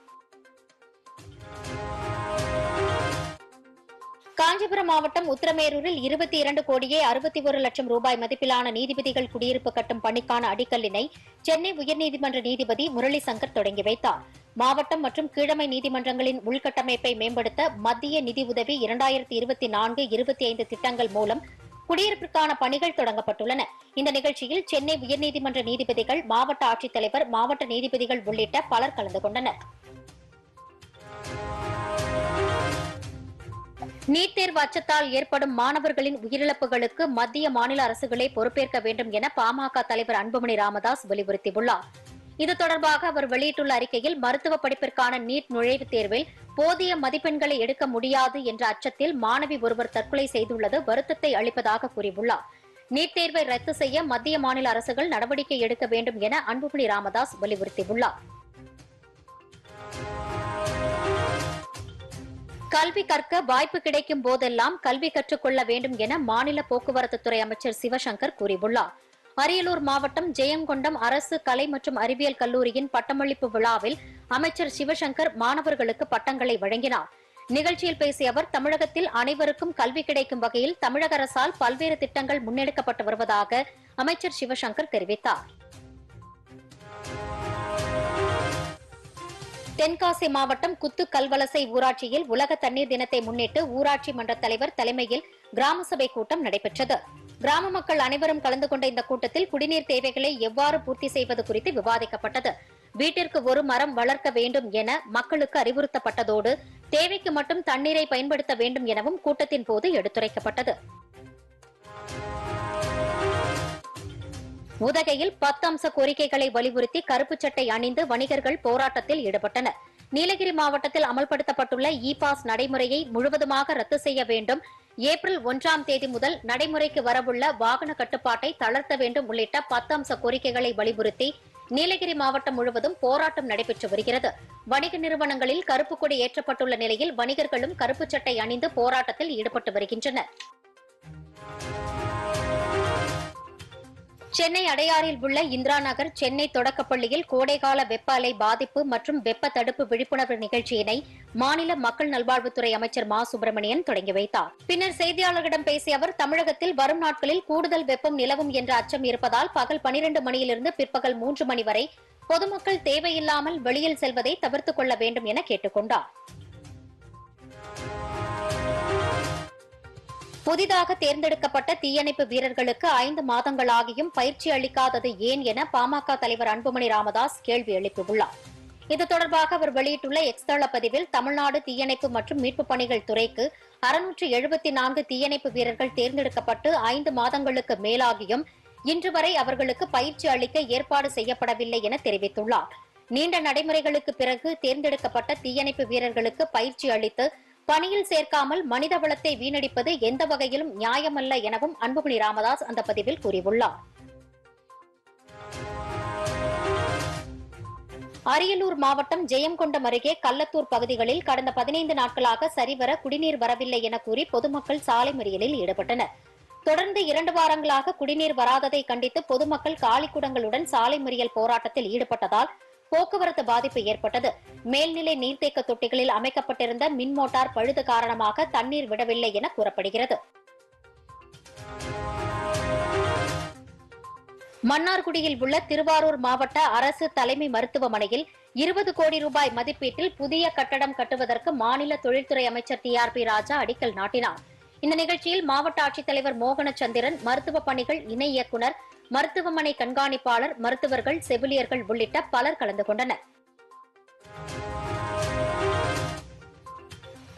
காஞ்சிபுரம் மாவட்டம் உத்திரமேரூரில் இருபத்தி இரண்டு கோடியே அறுபத்தி ஒரு லட்சம் ரூபாய் மதிப்பிலான நீதிபதிகள் குடியிருப்பு கட்டும் பணிக்கான அடிக்கல்லினை சென்னை உயர்நீதிமன்ற நீதிபதி முரளி சங்கர் தொடங்கி வைத்தார். மாவட்டம் மற்றும் கீழமை நீதிமன்றங்களின் உள்கட்டமைப்பை மேம்படுத்த மத்திய நிதி உதவி இரண்டாயிரத்தி இருபத்தி நான்கு இருபத்தி ஐந்து திட்டங்கள் மூலம் குடியிருப்பிற்கான பணிகள் தொடங்கப்பட்டுள்ளன. இந்த நிகழ்ச்சியில் சென்னை உயர்நீதிமன்ற நீதிபதிகள் மாவட்ட ஆட்சித்தலைவர் மாவட்ட நீதிபதிகள் உள்ளிட்ட பலர் கலந்து கொண்டனர். நீட் தேர்வு அச்சத்தால் ஏற்படும் மாணவர்களின் உயிரிழப்புகளுக்கு மத்திய மாநில அரசுகளே பொறுப்பேற்க வேண்டும் என பாமக தலைவர் அன்புமணி ராமதாஸ் வலியுறுத்தியுள்ளார். இது தொடர்பாக அவர் வெளியிட்டுள்ள அறிக்கையில் மருத்துவ படிப்பிற்கான நீட் நுழைவுத் தேர்வில் போதிய மதிப்பெண்களை எடுக்க முடியாது என்ற அச்சத்தில் மாணவி ஒருவர் தற்கொலை செய்துள்ளது வருத்தத்தை அளிப்பதாக கூறியுள்ளார். நீட் தேர்வை ரத்து செய்ய மத்திய மாநில அரசுகள் நடவடிக்கை எடுக்க வேண்டும் என அன்புமணி ராமதாஸ் வலியுறுத்தியுள்ளார். கல்வி கற்க வாய்ப்பு கிடைக்கும் போதெல்லாம் கல்வி கற்றுக்கொள்ள வேண்டும் என மாநில போக்குவரத்துத்துறை அமைச்சர் சிவசங்கர் கூறியுள்ளார். அரியலூர் மாவட்டம் ஜெயங்கொண்டம் அரசு கலை மற்றும் அறிவியல் கல்லூரியின் பட்டமளிப்பு விழாவில் அமைச்சர் சிவசங்கர் மாணவர்களுக்கு பட்டங்களை வழங்கினார். நிகழ்ச்சியில் பேசிய அவர் தமிழகத்தில் அனைவருக்கும் கல்வி கிடைக்கும் வகையில் தமிழக அரசால் பல்வேறு திட்டங்கள் முன்னெடுக்கப்பட்டு வருவதாக அமைச்சர் சிவசங்கர் தெரிவித்தார். தென்காசி மாவட்டம் குத்து கல்வலசை ஊராட்சியில் உலக தண்ணீர் தினத்தை முன்னிட்டு ஊராட்சி மன்ற தலைவர் தலைமையில் கிராம சபை கூட்டம் நடைபெற்றது. கிராம மக்கள் அனைவரும் கலந்து கொண்ட இந்த கூட்டத்தில் குடிநீர் தேவைகளை எவ்வாறு பூர்த்தி செய்வது குறித்து விவாதிக்கப்பட்டது. வீட்டிற்கு ஒரு மரம் வளர்க்க வேண்டும் என மக்களுக்கு அறிவுறுத்தப்பட்டதோடு தேவைக்கு மட்டும் தண்ணீரை பயன்படுத்த வேண்டும் எனவும் கூட்டத்தின் போது எடுத்துரைக்கப்பட்டது. உதகையில் பத்து அம்ச கோரிக்கைகளை வலியுறுத்தி கருப்பு சட்டை அணிந்து வணிகர்கள் போராட்டத்தில் ஈடுபட்டனர். நீலகிரி மாவட்டத்தில் அமல்படுத்தப்பட்டுள்ள இ பாஸ் நடைமுறையை முழுவதுமாக ரத்து செய்ய வேண்டும் ஏப்ரல் ஒன்றாம் தேதி முதல் நடைமுறைக்கு வரவுள்ள வாகன கட்டுப்பாட்டை தளர்த்த வேண்டும் உள்ளிட்ட பத்து அம்ச கோரிக்கைகளை வலியுறுத்தி நீலகிரி மாவட்டம் முழுவதும் போராட்டம் நடைபெற்று வருகிறது. வணிக நிறுவனங்களில் கருப்பு கொடி ஏற்றப்பட்டுள்ள நிலையில் வணிகர்களும் கருப்பு சட்டை அணிந்து போராட்டத்தில் ஈடுபட்டு வருகின்றனர். சென்னை அடையாறில் உள்ள இந்திரா நகர் சென்னை தொடக்கப்பள்ளியில் கோடைகால வெப்ப அலை பாதிப்பு மற்றும் வெப்ப தடுப்பு விழிப்புணர்வு நிகழ்ச்சியினை மாநில மக்கள் நல்வாழ்வுத்துறை அமைச்சர் மா சுப்பிரமணியன் தொடங்கி வைத்தார். பின்னர் செய்தியாளர்களிடம் பேசிய அவர் தமிழகத்தில் வரும் நாட்களில் கூடுதல் வெப்பம் நிலவும் என்ற அச்சம் இருப்பதால் பகல் பனிரண்டு மணியிலிருந்து பிற்பகல் மூன்று மணி வரை பொதுமக்கள் தேவையில்லாமல் வெளியில் செல்வதை தவிர்த்துக் கொள்ள வேண்டும் என கேட்டுக் கொண்டார். புதிதாக தேர்ந்தெடுக்கப்பட்ட தீயணைப்பு வீரர்களுக்கு ஐந்து மாதங்களாகியும் பயிற்சி அளிக்காதது ஏன் என பாமக தலைவர் அன்புமணி ராமதாஸ் கேள்வி எழுப்பியுள்ளார். இது தொடர்பாக அவர் வெளியிட்டுள்ள எக்ஸ் தள பதிவில் தமிழ்நாடு தீயணைப்பு மற்றும் மீட்புப் பணிகள் துறைக்கு அறுநூற்று எழுபத்தி நான்கு தீயணைப்பு வீரர்கள் தேர்ந்தெடுக்கப்பட்டு ஐந்து மாதங்களுக்கு மேலாகியும் இன்று வரை அவர்களுக்கு பயிற்சி அளிக்க ஏற்பாடு செய்யப்படவில்லை என தெரிவித்துள்ளார். நீண்ட நடைமுறைகளுக்கு பிறகு தேர்ந்தெடுக்கப்பட்ட தீயணைப்பு வீரர்களுக்கு பயிற்சி அளித்து பணியில் சேர்க்காமல் மனித வளத்தை வீணடிப்பது எந்த வகையிலும் நியாயமல்ல எனவும் அன்புமணி ராமதாஸ் அந்த பதிவில் கூறியுள்ளார். அரியலூர் மாவட்டம் ஜெயங்கொண்டம் அருகே கள்ளத்தூர் பகுதிகளில் கடந்த பதினைந்து நாட்களாக சரிவர குடிநீர் வரவில்லை என கூறி பொதுமக்கள் சாலை மறியலில் ஈடுபட்டனர். தொடர்ந்து இரண்டு வாரங்களாக குடிநீர் வராததை கண்டித்து பொதுமக்கள் காலிக்குடங்களுடன் சாலை மறியல் போராட்டத்தில் ஈடுபட்டதால் போக்குவரத்து பாதிப்பு ஏற்பட்டது. மேல்நிலை நீர்த்தேக்க தொட்டிகளில் அமைக்கப்பட்டிருந்த மின் மோட்டார் பழுது காரணமாக தண்ணீர் விடவில்லை என கூறப்படுகிறது. மன்னார்குடியில் உள்ள திருவாரூர் மாவட்ட அரசு தலைமை மருத்துவமனையில் இருபது கோடி ரூபாய் மதிப்பீட்டில் புதிய கட்டடம் கட்டுவதற்கு மாநில தொழில்துறை அமைச்சர் டி ஆர் பி ராஜா அடிக்கல் நாட்டினார். இந்த நிகழ்ச்சியில் மாவட்ட ஆட்சித்தலைவர் மோகனச்சந்திரன் மருத்துவ பணிகள் இணை இயக்குநர் மருத்துவமனை கண்காணிப்பாளர் மருத்துவர்கள் செவிலியர்கள் உள்ளிட்ட பலர் கலந்து கொண்டனர்.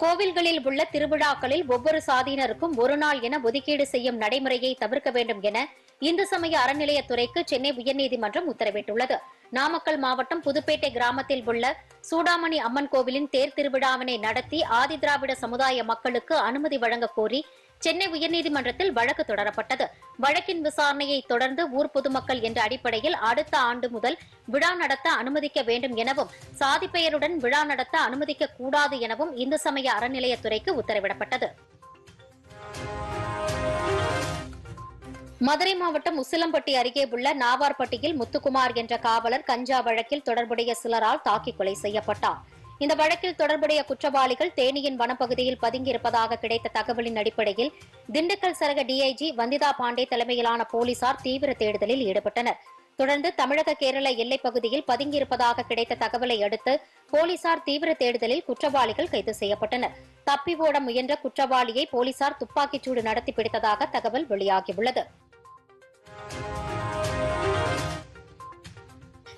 கோவில்களில் உள்ள திருவிழாக்களில் ஒவ்வொரு சாதியினருக்கும் ஒரு நாள் என ஒதுக்கீடு செய்யும் நடைமுறையை தவிர்க்க வேண்டும் என இந்து சமய அறநிலையத்துறைக்கு சென்னை உயர்நீதிமன்றம் உத்தரவிட்டுள்ளது. நாமக்கல் மாவட்டம் புதுப்பேட்டை கிராமத்தில் உள்ள சூடாமணி அம்மன் கோவிலின் தேர் திருவிழாவினை நடத்தி ஆதிதிராவிட சமுதாய மக்களுக்கு அனுமதி வழங்க கோரி சென்னை உயர்நீதிமன்றத்தில் வழக்கு தொடரப்பட்டது. வழக்கின் விசாரணையை தொடர்ந்து ஊர் பொதுமக்கள் என்ற அடிப்படையில் அடுத்த ஆண்டு முதல் விழா நடத்த அனுமதிக்க வேண்டும் எனவும் சாதி பெயருடன் விழா நடத்த அனுமதிக்க கூடாது எனவும் இந்து சமய அறநிலையத்துறைக்கு உத்தரவிடப்பட்டது. மதுரை மாவட்டம் உசிலம்பட்டி அருகே உள்ள நாவார்பட்டியில் முத்துக்குமார் என்ற காவலர் கஞ்சா வழக்கில் தொடர்புடைய சிலரால் தாக்கி கொலை செய்யப்பட்டார். இந்த வழக்கில் தொடர்புடைய குற்றவாளிகள் தேனியின் வனப்பகுதியில் பதுங்கியிருப்பதாக கிடைத்த தகவலின் அடிப்படையில் திண்டுக்கல் சரக டிஐஜி வந்திதா பாண்டே தலைமையிலான போலீசார் தீவிர தேடுதலில் ஈடுபட்டனர். தொடர்ந்து தமிழக கேரள எல்லைப் பகுதியில் பதுங்கியிருப்பதாக கிடைத்த தகவலை அடுத்து போலீசார் தீவிர தேடுதலில் குற்றவாளிகள் கைது செய்யப்பட்டனர். தப்பி ஓட முயன்ற குற்றவாளியை போலீசார் துப்பாக்கிச்சூடு நடத்தி பிடித்ததாக தகவல் வெளியாகியுள்ளது.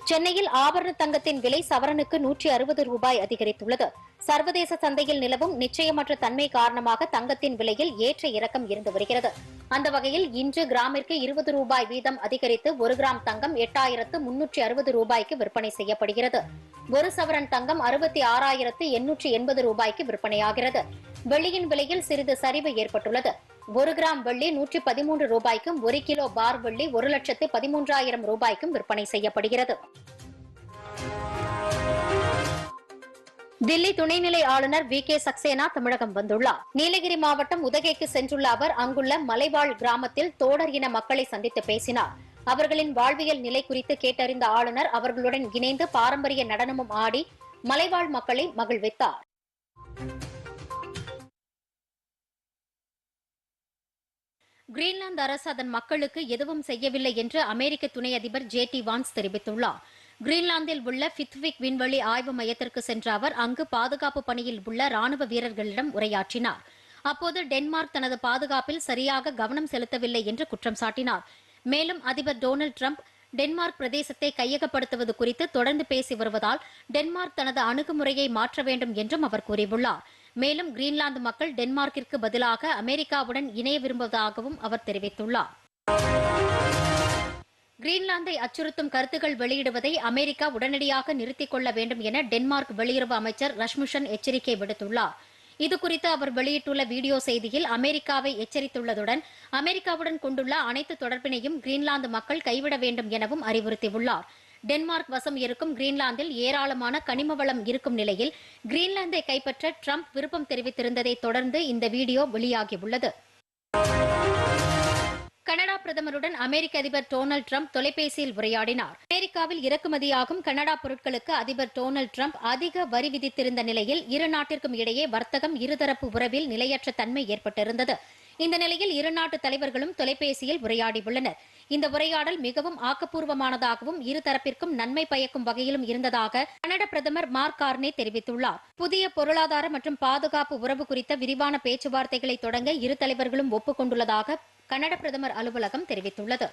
சென்னையில் ஆபரண தங்கத்தின் விலை சவரனுக்கு நூற்றி அறுபது ரூபாய் அதிகரித்துள்ளது. சர்வதேச சந்தையில் நிலவும் நிச்சயமற்ற தன்மை காரணமாக தங்கத்தின் விலையில் ஏற்ற இறக்கம் இருந்து வருகிறது. அந்த வகையில் இன்று கிராமிற்கு இருபது ரூபாய் வீதம் அதிகரித்து ஒரு கிராம் தங்கம் எட்டாயிரத்து முன்னூற்றி அறுபது ரூபாய்க்கு விற்பனை செய்யப்படுகிறது. ஒரு சவரன் தங்கம் அறுபத்தி ஆறாயிரத்து எண்ணூற்றி எண்பது ரூபாய்க்கு விற்பனையாகிறது. வெள்ளியின் விலையில் சிறிது சரிவு ஏற்பட்டுள்ளது. ஒரு கிராம் வெள்ளி நூற்றி பதிமூன்று ரூபாய்க்கும் ஒரு கிலோ பார் வெள்ளி ஒரு லட்சத்து பதிமூன்றாயிரம் ரூபாய்க்கும் விற்பனை செய்யப்படுகிறது. தில்லி துணைநிலை ஆளுநர் வி. கே. சக்சேனா தமிழகம் வந்துள்ளார். நீலகிரி மாவட்டம் உதகைக்கு சென்றுள்ள அவர் அங்குள்ள மலைவாழ் கிராமத்தில் தோடர் இன மக்களை சந்தித்து பேசினார். அவர்களின் வாழ்வியல் நிலை குறித்து கேட்டறிந்த ஆளுநர் அவர்களுடன் இணைந்து பாரம்பரிய நடனமும் ஆடி மலைவாழ் மக்களை மகிழ்வித்தார். கிரீன்லாந்து அரசு அதன் மக்களுக்கு எதுவும் செய்யவில்லை என்று அமெரிக்க துணை அதிபர் ஜே டி வான்ஸ் தெரிவித்துள்ளார். கிரீன்லாந்தில் உள்ள ஃபித்விக் விண்வெளி ஆய்வு மையத்திற்கு சென்ற அவர் அங்கு பாதுகாப்பு பணியில் உள்ள ராணுவ வீரர்களிடம் உரையாற்றினார். அப்போது டென்மார்க் தனது பாதுகாப்பில் சரியாக கவனம் செலுத்தவில்லை என்று குற்றம் சாட்டினார். மேலும் அதிபர் டொனால்டு ட்ரம்ப் டென்மார்க் பிரதேசத்தை கையகப்படுத்துவது குறித்து தொடர்ந்து பேசி வருவதால் டென்மார்க் தனது அணுகுமுறையை மாற்ற வேண்டும் என்றும் அவர் கூறியுள்ளார். மேலும் கிரீன்லாந்து மக்கள் டென்மார்க்கிற்கு பதிலாக அமெரிக்காவுடன் இணைய விரும்புவதாகவும் அவர் தெரிவித்துள்ளார். கிரீன்லாந்தை அச்சுறுத்தும் கருத்துக்கள் வெளியிடுவதை அமெரிக்கா உடனடியாக நிறுத்திக் கொள்ள வேண்டும் என டென்மார்க் வெளியுறவு அமைச்சர் ரஷ்முஷன் எச்சரிக்கை விடுத்துள்ளார். இதுகுறித்து அவர் வெளியிட்டுள்ள வீடியோ செய்தியில் அமெரிக்காவை எச்சரித்துள்ளதுடன் அமெரிக்காவுடன் கொண்டுள்ள அனைத்து தொடர்பினையும் கிரீன்லாந்து மக்கள் கைவிட வேண்டும் எனவும் அறிவுறுத்தியுள்ளார். டென்மார்க் வசம் இருக்கும் கிரீன்லாந்தில் ஏராளமான கனிம வளம் இருக்கும் நிலையில் கிரீன்லாந்தை கைப்பற்ற ட்ரம்ப் விருப்பம் தெரிவித்திருந்ததை தொடர்ந்து இந்த வீடியோ வெளியாகியுள்ளது. கனடா பிரதமருடன் அமெரிக்க அதிபர் டொனால்டு ட்ரம்ப் தொலைபேசியில் உரையாடினார். அமெரிக்காவில் இறக்குமதியாகும் கனடா பொருட்களுக்கு அதிபர் டொனால்டு ட்ரம்ப் அதிக வரி விதித்திருந்த நிலையில் இரு நாட்டிற்கும் இடையே வர்த்தகம் இருதரப்பு உறவில் நிலையற்ற தன்மை ஏற்பட்டிருந்தது. இந்த நிலையில் இரு நாட்டு தலைவர்களும் தொலைபேசியில் உரையாடியுள்ளனர். இந்த உரையாடல் மிகவும் ஆக்கப்பூர்வமானதாகவும் இருதரப்பிற்கும் நன்மை பயக்கும் வகையிலும் இருந்ததாக கனடா பிரதமர் மார்க் கார்னே தெரிவித்துள்ளார். புதிய பொருளாதார மற்றும் பாதுகாப்பு உறவு குறித்த விரிவான பேச்சுவார்த்தைகளை தொடங்க இரு தலைவர்களும் ஒப்புக்கொண்டுள்ளதாக கனடா பிரதமர் அலுவலகம் தெரிவித்துள்ளது.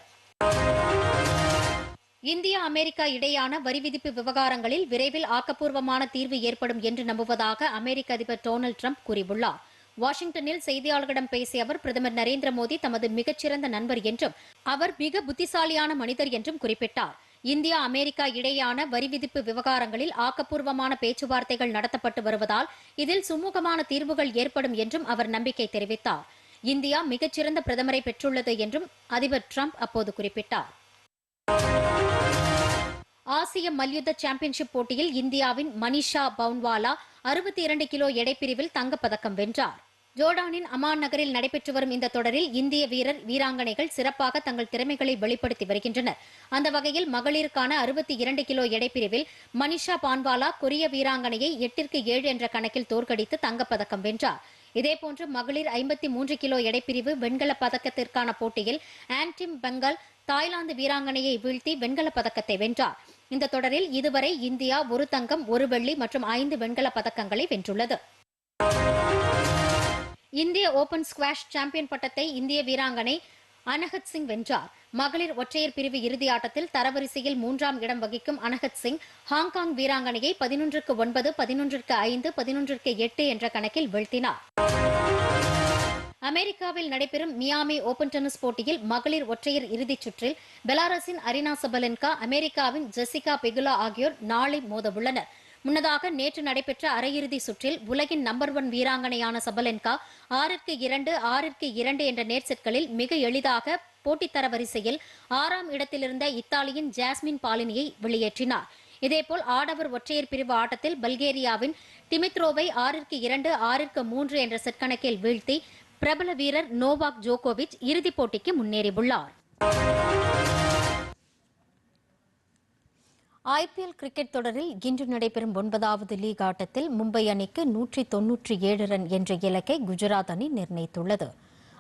இந்தியா அமெரிக்கா இடையான வரி விதிப்பு விவகாரங்களில் விரைவில் ஆக்கப்பூர்வமான தீர்வு ஏற்படும் என்று நம்புவதாக அமெரிக்க அதிபர் டொனால்டு ட்ரம்ப் கூறியுள்ளார். வாஷிங்டனில் செய்தியாளர்களிடம் பேசிய அவர் பிரதமர் நரேந்திர மோடி தமது மிகச்சிறந்த நண்பர் என்றும் அவர் மிக புத்திசாலியான மனிதர் என்றும் குறிப்பிட்டார். இந்தியா அமெரிக்கா இடையான வரி விதிப்பு விவகாரங்களில் ஆக்கப்பூர்வமான பேச்சுவார்த்தைகள் நடத்தப்பட்டு வருவதால் இதில் சுமூகமான தீர்வுகள் ஏற்படும் என்றும் அவர் நம்பிக்கை தெரிவித்தார். இந்தியா மிகச்சிறந்த பிரதமரை பெற்றுள்ளது என்றும் அதிபர் ட்ரம்ப் அப்போது குறிப்பிட்டார். ஆசிய மல்யுத்த சாம்பியன்ஷிப் போட்டியில் இந்தியாவின் மனிஷா பவுன்வாலா அறுபத்தி இரண்டு கிலோ எடைப்பிரிவில் தங்கப்பதக்கம் வென்றார். ஜோர்டானின் அமான் நகரில் நடைபெற்று வரும் இந்த தொடரில் இந்திய வீரர் வீராங்கனைகள் சிறப்பாக தங்கள் திறமைகளை வெளிப்படுத்தி வருகின்றனர். அந்த வகையில் மகளிருக்கான அறுபத்தி இரண்டு கிலோ எடைப்பிரிவில் மனிஷா பான்வாலா கொரிய வீராங்கனையை எட்டிற்கு ஏழு என்ற கணக்கில் தோற்கடித்து தங்கப்பதக்கம் வென்றார். இதேபோன்று மகளிர் ஐம்பத்தி மூன்று கிலோ எடைப்பிரிவு வெண்கல பதக்கத்திற்கான போட்டியில் ஆன்டிம் பெங்கல் தாய்லாந்து வீராங்கனையை வீழ்த்தி வெண்கலப் பதக்கத்தை வென்றார். இந்த தொடரில் இதுவரை இந்தியா ஒரு தங்கம் ஒரு வெள்ளி மற்றும் ஐந்து வெண்கலப் பதக்கங்களை வென்றுள்ளது. இந்திய ஓபன் ஸ்குவாஷ் சாம்பியன் பட்டத்தை இந்திய வீராங்கனை அனகத் சிங் வென்றார். மகளிர் ஒற்றையர் பிரிவு இறுதி ஆட்டத்தில் தரவரிசையில் மூன்றாம் இடம் வகிக்கும் அனகத் சிங் ஹாங்காங் வீராங்கனையை பதினொன்றுக்கு ஒன்பது பதினொன்றிற்கு ஐந்து பதினொன்றிற்கு எட்டு என்ற கணக்கில் வீழ்த்தினார். அமெரிக்காவில் நடைபெறும் மியாமி ஓபன் டென்னிஸ் போட்டியில் மகளிர் ஒற்றையர் இறுதிச் சுற்றில் பெலாரஸின் அரினா சபலென்கா அமெரிக்காவின் ஜெசிகா பெகுலா ஆகியோர் நாளை மோதவுள்ளனர். முன்னதாக நேற்று நடைபெற்ற அரையிறுதி சுற்றில் உலகின் நம்பர் ஒன் வீராங்கனையான சபலென்கா ஆறிற்கு இரண்டு ஆறிற்கு இரண்டு என்ற நேர் செட்களில் மிக எளிதாக போட்டித் தரவரிசையில் ஆறாம் இடத்திலிருந்த இத்தாலியின் ஜாஸ்மின் பாலினியை வெளியேற்றினார். இதேபோல் ஆடவர் ஒற்றையர் பிரிவு ஆட்டத்தில் பல்கேரியாவின் டிமித்ரோவை ஆறிற்கு இரண்டு ஆறிற்கு மூன்று என்ற செட் கணக்கில் வீழ்த்தி பிரபல வீரர் நோவாக் ஜோகோவிச் இறுதிப் போட்டிக்கு முன்னேறியுள்ளார். ஐபிஎல் கிரிக்கெட் தொடரில் இன்று நடைபெறும் ஒன்பதாவது லீக் ஆட்டத்தில் மும்பை அணிக்கு நூற்றி தொன்னூற்றி ஏழு ரன் என்ற இலக்கை குஜராத் அணி நிர்ணயித்துள்ளது.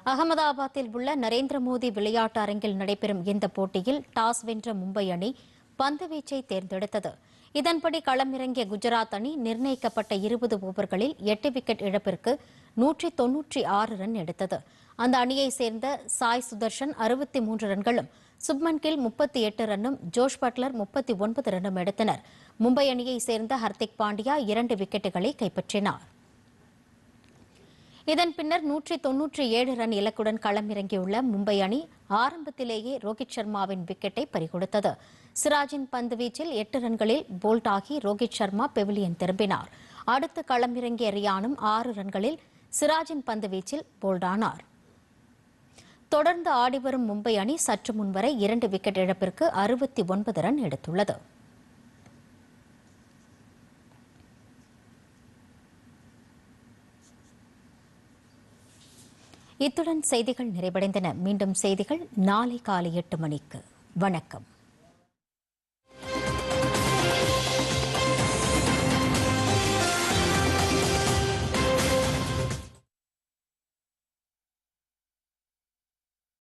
அகமதாபாத்தில் உள்ள நரேந்திர மோடி விளையாட்டு அரங்கில் நடைபெறும் இந்த போட்டியில் டாஸ் வென்ற மும்பை அணி பந்துவீச்சை தேர்ந்தெடுத்தது. இதன்படி களமிறங்கிய குஜராத் அணி நிர்ணயிக்கப்பட்ட இருபது ஓவர்களில் எட்டு விக்கெட் இழப்பிற்கு நூற்றி தொன்னூற்றி ஆறு ரன் எடுத்தது. அந்த அணியை சேர்ந்த சாய் சுதர்ஷன் அறுபத்தி மூன்று ரன்களும் சுப்மன் கில் முப்பத்தி எட்டு ரன்னும் ஜோஷ் பட்லர் முப்பத்தி ஒன்பது ரன்னும் எடுத்தனர். மும்பை அணியை சேர்ந்த ஹர்திக் பாண்டியா இரண்டு விக்கெட்டுகளை கைப்பற்றினார். இதன் பின்னர் நூற்றி தொன்னூற்றி ஏழு ரன் இலக்குடன் களமிறங்கியுள்ள மும்பை அணி ஆரம்பத்திலேயே ரோஹித் சர்மாவின் விக்கெட்டை பறிகொடுத்தது. சிராஜின் பந்து வீச்சில் எட்டு ரன்களில் போல்ட் ஆகி ரோஹித் சர்மா பெவிலியன் திரும்பினார். அடுத்து களமிறங்கிய ரியானும் ஆறு ரன்களில் சிராஜின் பந்து வீச்சில் போல்டானார் தொடர்ந்து ஆடிவரும் மும்பை அணி சற்று முன்வரை இரண்டு விக்கெட் இழப்பிற்கு அறுபத்தி ஒன்பது ரன் எடுத்துள்ளது. இத்துடன் செய்திகள் நிறைவடைந்தன. மீண்டும் செய்திகள் நாளை காலை எட்டு மணிக்கு. வணக்கம்.